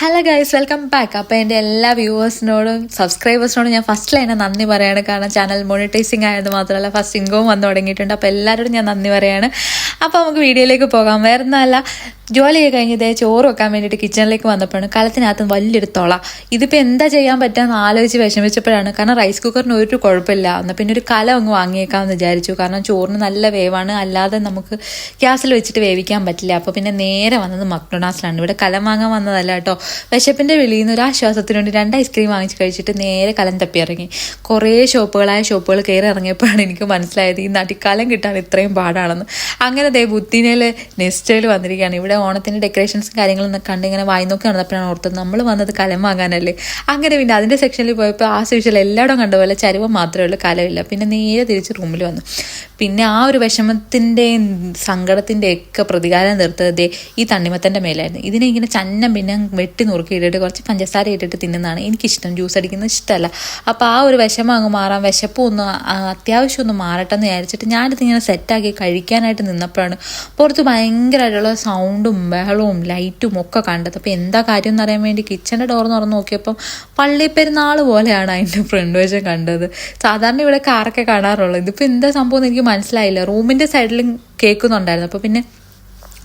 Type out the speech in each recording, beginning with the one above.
Hello guys welcome back അപ്പോൾ എന്റെ എല്ലാ വ്യൂവേഴ്സിനോടും സബ്സ്ക്രൈബേഴ്സിനോടും ഞാൻ ഫസ്റ്റ് ലൈനെ നന്ദി പറയാണ്. കാരണം ചാനൽ മോണിറ്റൈസിങ് ആയത് മാത്രമല്ല ഫസ്റ്റ് ഇൻകവും വന്ന് തുടങ്ങിയിട്ടുണ്ട്. അപ്പോൾ എല്ലാവരോടും ഞാൻ നന്ദി പറയാണ്. അപ്പോൾ നമുക്ക് വീഡിയോയിലേക്ക് പോകാം. വേറെ ഒന്നല്ല ജോലിയൊക്കെ കഴിഞ്ഞ് ഇതേ ചോറ് വെക്കാൻ വേണ്ടിയിട്ട് കിച്ചണിലേക്ക് വന്നപ്പോഴാണ് കലത്തിനകത്ത് വലിയൊരു തുള. ഇതിപ്പോൾ എന്താ ചെയ്യാൻ പറ്റുമെന്ന് ആലോചിച്ച് വിഷമിച്ചപ്പോഴാണ്. കാരണം റൈസ് കുക്കറിന് ഒരു കുഴപ്പമില്ല. എന്നാൽ പിന്നെ ഒരു കല അങ്ങ് വാങ്ങിയേക്കാമെന്ന് വിചാരിച്ചു. കാരണം ചോറിന് നല്ല വേവാണ്. അല്ലാതെ നമുക്ക് ഗ്യാസിൽ വെച്ചിട്ട് വേവിക്കാൻ പറ്റില്ല. അപ്പോൾ പിന്നെ നേരെ വന്നത് മക്ഡൊണാൾഡ്സിലാണ് ഇവിടെ കലം വാങ്ങാൻ വന്നതല്ല കേട്ടോ. വിശപ്പിന്റെ വെളിയിൽ നിന്ന് ഒരു ആശ്വാസത്തിന് വേണ്ടി രണ്ട് ഐസ്ക്രീം വാങ്ങിച്ച് കഴിച്ചിട്ട് നേരെ കലം തപ്പി ഇറങ്ങി. കുറേ ഷോപ്പുകളായ ഷോപ്പുകൾ കയറി ഇറങ്ങിയപ്പോഴാണ് എനിക്ക് മനസ്സിലായത് ഈ നാട്ടിൽ കലം കിട്ടാൻ ഇത്രയും പാടാണെന്ന്. അങ്ങനെ ദേ ബുദ്ധിനയിൽ നെസ്റ്റയിൽ വന്നിരിക്കുകയാണ്. ഇവിടെ ഓണത്തിന്റെ ഡെക്കറേഷൻസും കാര്യങ്ങളും കണ്ട് ഇങ്ങനെ വായി നോക്കി നടന്നപ്പോഴാണ് ഓർത്തത്. നമ്മൾ വന്നത് കലം വാങ്ങാനല്ലേ അങ്ങനെ പിന്നെ അതിന്റെ സെക്ഷനിൽ പോയപ്പോൾ ആ സെക്ഷനിൽ എല്ലായിടവും കണ്ട പോലെ ചരുവം മാത്രമേ ഉള്ളൂ കലമില്ല. പിന്നെ നേരെ തിരിച്ച് റൂമിൽ വന്നു. പിന്നെ ആ ഒരു വിഷമത്തിന്റെയും സങ്കടത്തിന്റെയൊക്കെ പ്രതികാരം നിർത്തത് ഈ തണ്ണിമത്തന്റെ മേലായിരുന്നു. ഇതിനെ ഇങ്ങനെ ചന്നം പിന്നെ വെട്ടി നുറുക്കി ഇട്ടിട്ട് കുറച്ച് പഞ്ചസാര ഇട്ടിട്ട് തിന്നുന്നതാണ് എനിക്കിഷ്ടം. ജ്യൂസ് അടിക്കുന്നത് ഇഷ്ടമല്ല. അപ്പോൾ ആ ഒരു വിഷമം അങ്ങ് മാറാൻ വിശപ്പും ഒന്ന് അത്യാവശ്യം ഒന്ന് മാറട്ടെ എന്ന് വിചാരിച്ചിട്ട് ഞാനിത് ഇങ്ങനെ സെറ്റാക്കി കഴിക്കാനായിട്ട് നിന്നപ്പോഴാണ് പുറത്ത് ഭയങ്കരമായിട്ടുള്ള സൗണ്ടും ബഹളവും ലൈറ്റും ഒക്കെ കണ്ടത്. അപ്പോൾ എന്താ കാര്യം എന്ന് അറിയാൻ വേണ്ടി കിച്ചന്റെ ഡോർ തുറന്ന് നോക്കിയപ്പം പള്ളിപ്പെരുന്നാൾ പോലെയാണ് അതിന്റെ ഫ്രണ്ട് വശം കണ്ടത്. സാധാരണ ഇവിടെ കാറൊക്കെ കാണാറുള്ളത് ഇതിപ്പോൾ എന്താ സംഭവം എന്ന് എനിക്ക് മനസ്സിലായില്ല. റൂമിന്റെ സൈഡിലും കേൾക്കുന്നുണ്ടായിരുന്നു. അപ്പോൾ പിന്നെ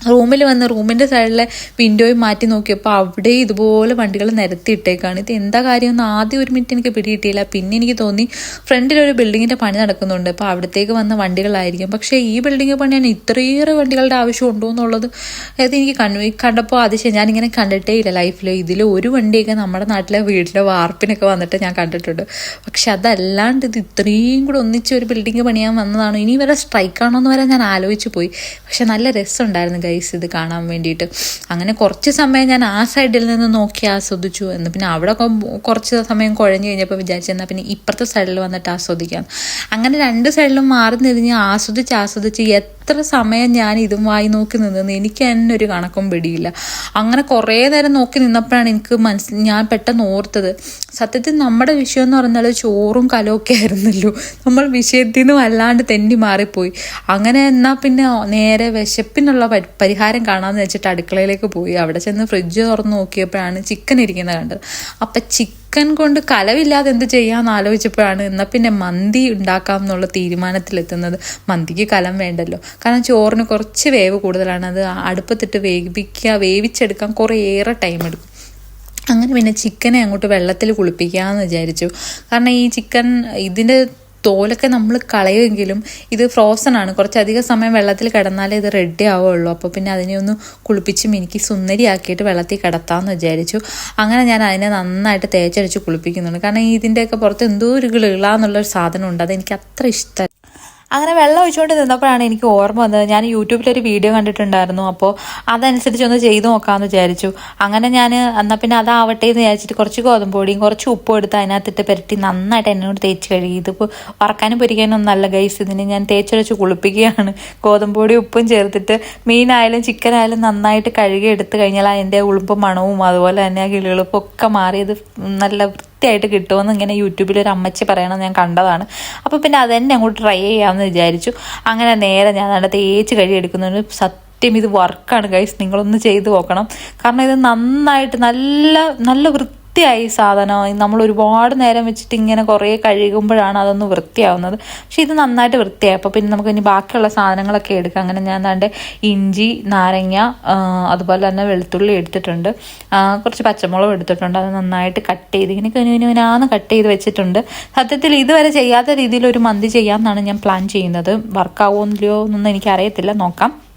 റൂമിൽ വന്ന് റൂമിന്റെ സൈഡിലെ വിൻഡോയും മാറ്റി നോക്കിയപ്പോൾ അവിടെ ഇതുപോലെ വണ്ടികൾ നിരത്തിയിട്ടേക്കാണ് ഇത് എന്താ കാര്യമെന്ന് ആദ്യം ഒരു മിനിറ്റ് എനിക്ക് പിടികിട്ടിയില്ല. പിന്നെ എനിക്ക് തോന്നി ഫ്രണ്ടിൽ ഒരു ബിൽഡിങ്ങിന്റെ പണി നടക്കുന്നുണ്ട്. അപ്പോൾ അവിടത്തേക്ക് വന്ന വണ്ടികളായിരിക്കും. പക്ഷേ ഈ ബിൽഡിംഗ് പണിയാൻ ഇത്രയേറെ വണ്ടികളുടെ ആവശ്യം ഉണ്ടോ എന്നുള്ളത് അതായത് എനിക്ക് കണ്ണു കണ്ടപ്പോൾ അതിശയം. ഞാനിങ്ങനെ കണ്ടിട്ടേ ഇല്ല ലൈഫിൽ ഇതിൽ ഒരു വണ്ടിയൊക്കെ നമ്മുടെ നാട്ടിലെ വീട്ടിലെ വാർപ്പിനൊക്കെ വന്നിട്ട് ഞാൻ കണ്ടിട്ടുണ്ട്. പക്ഷെ അതല്ലാണ്ട് ഇത് ഇത്രയും കൂടെ ഒന്നിച്ച് ഒരു ബിൽഡിംഗ് പണിയാൻ വന്നതാണ്? ഇനി വരെ സ്ട്രൈക്കാണോ എന്ന് വരെ ഞാൻ ആലോചിച്ച് പോയി. പക്ഷെ നല്ല രസമുണ്ടായിരുന്നു ഗൈസ് ഇത് കാണാൻ വേണ്ടിയിട്ട്. അങ്ങനെ കുറച്ച് സമയം ഞാൻ ആ സൈഡിൽ നിന്ന് നോക്കി ആസ്വദിച്ചു. എന്ന് പിന്നെ അവിടെ കുറച്ച് സമയം കുഴഞ്ഞു കഴിഞ്ഞപ്പോൾ വിചാരിച്ചു എന്നാൽ പിന്നെ ഇപ്പുറത്തെ സൈഡിൽ വന്നിട്ട് ആസ്വദിക്കാം. അങ്ങനെ രണ്ട് സൈഡിലും മാറി നിരിഞ്ഞ് ആസ്വദിച്ച് ആസ്വദിച്ച് എത്ര സമയം ഞാൻ ഇതും വായി നോക്കി നിന്നെന്ന് എനിക്ക് തന്നെ ഒരു കണക്കും പിടിയില്ല. അങ്ങനെ കുറേ നേരം നോക്കി നിന്നപ്പോഴാണ് എനിക്ക് മനസ്സ് ഞാൻ പെട്ടെന്ന് ഓർത്തത് സത്യത്തിൽ നമ്മുടെ വിഷയം എന്ന് പറഞ്ഞാൽ ചോറും കലമൊക്കെ ആയിരുന്നല്ലോ. നമ്മൾ വിഷയത്തിൽ നിന്നും അല്ലാണ്ട് തെന്നി മാറിപ്പോയി. അങ്ങനെ എന്നാൽ പിന്നെ നേരെ വിശപ്പിനുള്ള പരിഹാരം കാണാമെന്ന് വെച്ചിട്ട് അടുക്കളയിലേക്ക് പോയി. അവിടെ ചെന്ന് ഫ്രിഡ്ജ് തുറന്ന് നോക്കിയപ്പോഴാണ് ചിക്കൻ ഇരിക്കുന്നത് കണ്ടത്. അപ്പം ചിക്കൻ കൊണ്ട് കലവില്ലാതെ എന്ത് ചെയ്യാമെന്ന് ആലോചിച്ചപ്പോഴാണ് എന്നാൽ പിന്നെ മന്തി ഉണ്ടാക്കാം എന്നുള്ള തീരുമാനത്തിലെത്തുന്നത്. മന്തിക്ക് കലം വേണ്ടല്ലോ. കാരണം ചോറിന് കുറച്ച് വേവ് കൂടുതലാണ്. അത് അടുപ്പത്തിട്ട് വേവിക്കുക വേവിച്ചെടുക്കാൻ കുറേയേറെ ടൈം എടുക്കും. അങ്ങനെ പിന്നെ ചിക്കനെ അങ്ങോട്ട് വെള്ളത്തിൽ കുളിപ്പിക്കാമെന്ന് വിചാരിച്ചു. കാരണം ഈ ചിക്കൻ ഇതിന്റെ തോലൊക്കെ നമ്മൾ കളയുമെങ്കിലും ഇത് ഫ്രോസൺ ആണ്. കുറച്ചധികം സമയം വെള്ളത്തിൽ കിടന്നാലേ ഇത് റെഡി ആവുള്ളൂ അപ്പോൾ പിന്നെ അതിനെ ഒന്ന് കുളിപ്പിച്ച് മിനിക്ക് സുന്ദരിയാക്കിയിട്ട് വെള്ളത്തിൽ കിടത്താമെന്ന് വിചാരിച്ചു. അങ്ങനെ ഞാൻ അതിനെ നന്നായിട്ട് തേച്ചടിച്ച് കുളിപ്പിക്കുന്നുണ്ട്. കാരണം ഇതിന്റെയൊക്കെ പുറത്ത് എന്തോ ഒരു ഗിളാന്നുള്ളൊരു സാധനം ഉണ്ട് അതെനിക്ക് അത്ര ഇഷ്ടം അങ്ങനെ വെള്ളം ഒഴിച്ചുകൊണ്ട് നിന്നപ്പോഴാണ് എനിക്ക് ഓർമ്മ വന്നത്. ഞാൻ യൂട്യൂബിലൊരു വീഡിയോ കണ്ടിട്ടുണ്ടായിരുന്നു. അപ്പോൾ അതനുസരിച്ച് ഒന്ന് ചെയ്തു നോക്കാമെന്ന് വിചാരിച്ചു. അങ്ങനെ ഞാൻ എന്നാൽ പിന്നെ അതാവട്ടെ എന്ന് വിചാരിച്ചിട്ട് കുറച്ച് ഗോതമ്പൊടിയും കുറച്ച് ഉപ്പും എടുത്ത് അതിനകത്തിട്ട് പെരട്ടി നന്നായിട്ട് എന്നോട് തേച്ച് കഴുകി. ഇതിപ്പോൾ വറക്കാനും പൊരിക്കാനും നല്ല ഗൈസ് ഇതിന് ഞാൻ തേച്ചൊഴിച്ച് കുളിപ്പിക്കുകയാണ്. ഗോതമ്പ് പൊടി ഉപ്പും ചേർത്തിട്ട് മീനായാലും ചിക്കനായാലും നന്നായിട്ട് കഴുകി എടുത്തു കഴിഞ്ഞാൽ അതിന്റെ ഉളുമ്പും മണവും അതുപോലെ തന്നെ ആ കിളികളുപ്പും ഒക്കെ മാറിയത് നല്ല വൃത്തിയായിട്ട് കിട്ടുമെന്ന് ഇങ്ങനെ യൂട്യൂബിൽ ഒരു അമ്മച്ചി പറയണം ഞാൻ കണ്ടതാണ്. അപ്പോൾ പിന്നെ അത് തന്നെ അങ്ങോട്ട് ട്രൈ ചെയ്യാമെന്ന് വിചാരിച്ചു. അങ്ങനെ നേരെ ഞാൻ അവിടെ തേച്ച് കഴിയെടുക്കുന്നൊരു സത്യം ഇത് വർക്കാണ് ഗൈസ് നിങ്ങളൊന്ന് ചെയ്ത് നോക്കണം. കാരണം ഇത് നന്നായിട്ട് നല്ല നല്ല വൃത്തിയായി സാധനം. നമ്മൾ ഒരുപാട് നേരം വെച്ചിട്ട് ഇങ്ങനെ കുറേ കഴുകുമ്പോഴാണ് അതൊന്ന് വൃത്തിയാവുന്നത്. പക്ഷേ ഇത് നന്നായിട്ട് വൃത്തിയായി. അപ്പോൾ പിന്നെ നമുക്ക് ഇനി ബാക്കിയുള്ള സാധനങ്ങളൊക്കെ എടുക്കാം. അങ്ങനെ ഞാൻ എന്താണ്ട് ഇഞ്ചി നാരങ്ങ അതുപോലെ തന്നെ വെളുത്തുള്ളി എടുത്തിട്ടുണ്ട്. കുറച്ച് പച്ചമുളകും എടുത്തിട്ടുണ്ട്. അത് നന്നായിട്ട് കട്ട് ചെയ്ത് ഇങ്ങനെ കുനുവിനുവിനാന്ന് കട്ട് ചെയ്ത് വെച്ചിട്ടുണ്ട്. സത്യത്തിൽ ഇതുവരെ ചെയ്യാത്ത രീതിയിൽ ഒരു മന്തി ചെയ്യാമെന്നാണ് ഞാൻ പ്ലാൻ ചെയ്യുന്നത്. വർക്കാവോ ഇല്ലയോ എന്നൊന്നും എനിക്കറിയത്തില്ല. നോക്കാം.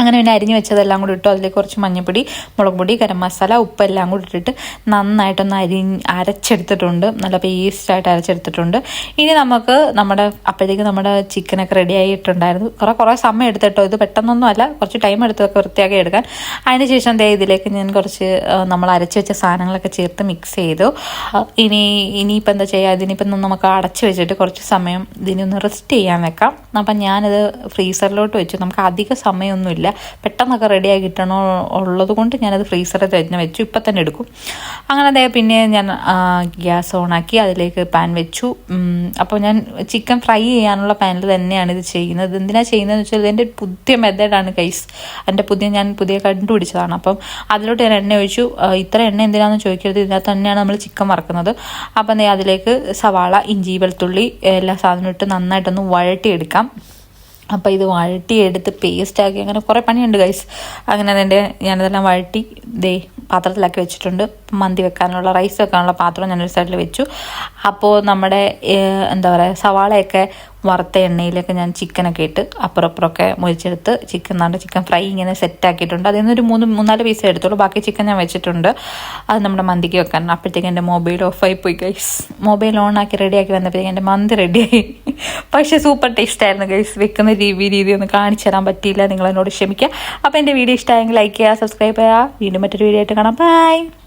അങ്ങനെ പിന്നെ അരിഞ്ഞു വെച്ചതെല്ലാം കൂടി ഇട്ടു. അതിലേക്ക് കുറച്ച് മഞ്ഞൾപ്പൊടി മുളക് പൊടി ഗരം മസാല ഉപ്പ് എല്ലാം കൂടി ഇട്ടിട്ട് നന്നായിട്ടൊന്ന് അരി അരച്ചെടുത്തിട്ടുണ്ട്. നല്ല പേസ്റ്റായിട്ട് അരച്ചെടുത്തിട്ടുണ്ട്. ഇനി നമുക്ക് നമ്മുടെ അപ്പോഴത്തേക്ക് നമ്മുടെ ചിക്കനൊക്കെ റെഡി ആയിട്ടുണ്ടായിരുന്നു കുറേ കുറേ സമയം എടുത്തിട്ടോ. ഇത് പെട്ടെന്നൊന്നും അല്ല. കുറച്ച് ടൈം എടുത്തൊക്കെ വൃത്തിയാക്കി എടുക്കാൻ. അതിന് ശേഷം ദേ ഇതിലേക്ക് ഞാൻ കുറച്ച് നമ്മൾ അരച്ച് വെച്ച സാധനങ്ങളൊക്കെ ചേർത്ത് മിക്സ് ചെയ്തു. ഇനി ഇനിയിപ്പോൾ എന്താ ചെയ്യുക ഇതിനിപ്പം നമുക്ക് അടച്ച് വെച്ചിട്ട് കുറച്ച് സമയം ഇതിനൊന്ന് റെസ്റ്റ് ചെയ്യാൻ വെക്കാം. അപ്പം ഞാനിത് ഫ്രീസറിലോട്ട് വെച്ചു. നമുക്ക് അധിക സമയമൊന്നുമില്ല. പറ്റിയില്ല പെട്ടെന്നൊക്കെ റെഡിയായി കിട്ടണോ ഉള്ളത് കൊണ്ട് ഞാനത് ഫ്രീസറിൽ തന്നെ വെച്ചു. ഇപ്പം തന്നെ എടുക്കും. അങ്ങനെ അതേ പിന്നെ ഞാൻ ഗ്യാസ് ഓണാക്കി അതിലേക്ക് പാൻ വെച്ചു. അപ്പോൾ ഞാൻ ചിക്കൻ ഫ്രൈ ചെയ്യാനുള്ള പാനിൽ തന്നെയാണ് ഇത് ചെയ്യുന്നത്. എന്തിനാണ് ചെയ്യുന്നതെന്ന് വെച്ചാൽ എന്റെ പുതിയ മെത്തേഡാണ് കൈസ് എന്റെ പുതിയ ഞാൻ പുതിയ കണ്ടുപിടിച്ചതാണ്. അപ്പം അതിലോട്ട് ഞാൻ എണ്ണ ഒഴിച്ചു. ഇത്ര എണ്ണ എന്തിനാണെന്ന് ചോദിക്കരുത്. ഇതിനകത്ത് തന്നെയാണ് നമ്മൾ ചിക്കൻ വറക്കുന്നത്. അപ്പം അതിലേക്ക് സവാള ഇഞ്ചി വെളുത്തുള്ളി എല്ലാ സാധനവും ഇട്ട് നന്നായിട്ടൊന്ന് വഴട്ടിയെടുക്കാം അപ്പോൾ ഇത് വഴട്ടിയെടുത്ത് പേസ്റ്റാക്കി അങ്ങനെ കുറേ പണിയുണ്ട് ഗൈസ് അങ്ങനെ അതിന്റെ ഞാനിതെല്ലാം വഴട്ടി ദേ പാത്രത്തിലാക്കി വെച്ചിട്ടുണ്ട്. മന്തി വെക്കാനുള്ള റൈസ് വെക്കാനുള്ള പാത്രം ഞാനൊരു സൈഡിൽ വെച്ചു. അപ്പോൾ നമ്മുടെ എന്താ പറയുക സവാളയൊക്കെ വറുത്ത എണ്ണയിലൊക്കെ ഞാൻ ചിക്കനൊക്കെ ഇട്ട് അപ്പുറപ്പുറമൊക്കെ മുരിച്ചെടുത്ത് ചിക്കൻ നാണ്ട് ചിക്കൻ ഫ്രൈ ഇങ്ങനെ സെറ്റ് ആക്കിയിട്ടുണ്ട്. അതിൽ നിന്നൊരു മൂന്ന് മൂന്നാൽ പീസ് എടുത്തോളൂ ബാക്കി ചിക്കൻ ഞാൻ വെച്ചിട്ടുണ്ട്. അത് നമ്മുടെ മന്തിക്ക് വെക്കാൻ. അപ്പോഴത്തേക്ക് എന്റെ മൊബൈൽ ഓഫായി പോയി ഗൈസ് മൊബൈൽ ഓൺ ആക്കി റെഡിയാക്കി വന്നപ്പോഴത്തേക്ക് എന്റെ മന്തി റെഡിയായി പക്ഷേ സൂപ്പർ ടേസ്റ്റ് ആയിരുന്നു ഗൈസ് വെക്കുന്ന രീതി രീതി ഒന്ന് കാണിച്ചു തരാൻ പറ്റിയില്ല. നിങ്ങൾ എന്നോട് ക്ഷമിക്കുക. അപ്പോൾ എന്റെ വീഡിയോ ഇഷ്ടമായെങ്കിൽ ലൈക്ക് ചെയ്യുക സബ്സ്ക്രൈബ് ചെയ്യുക. വീണ്ടും മറ്റൊരു വീഡിയോ ആയിട്ട് കാണാം. ബൈ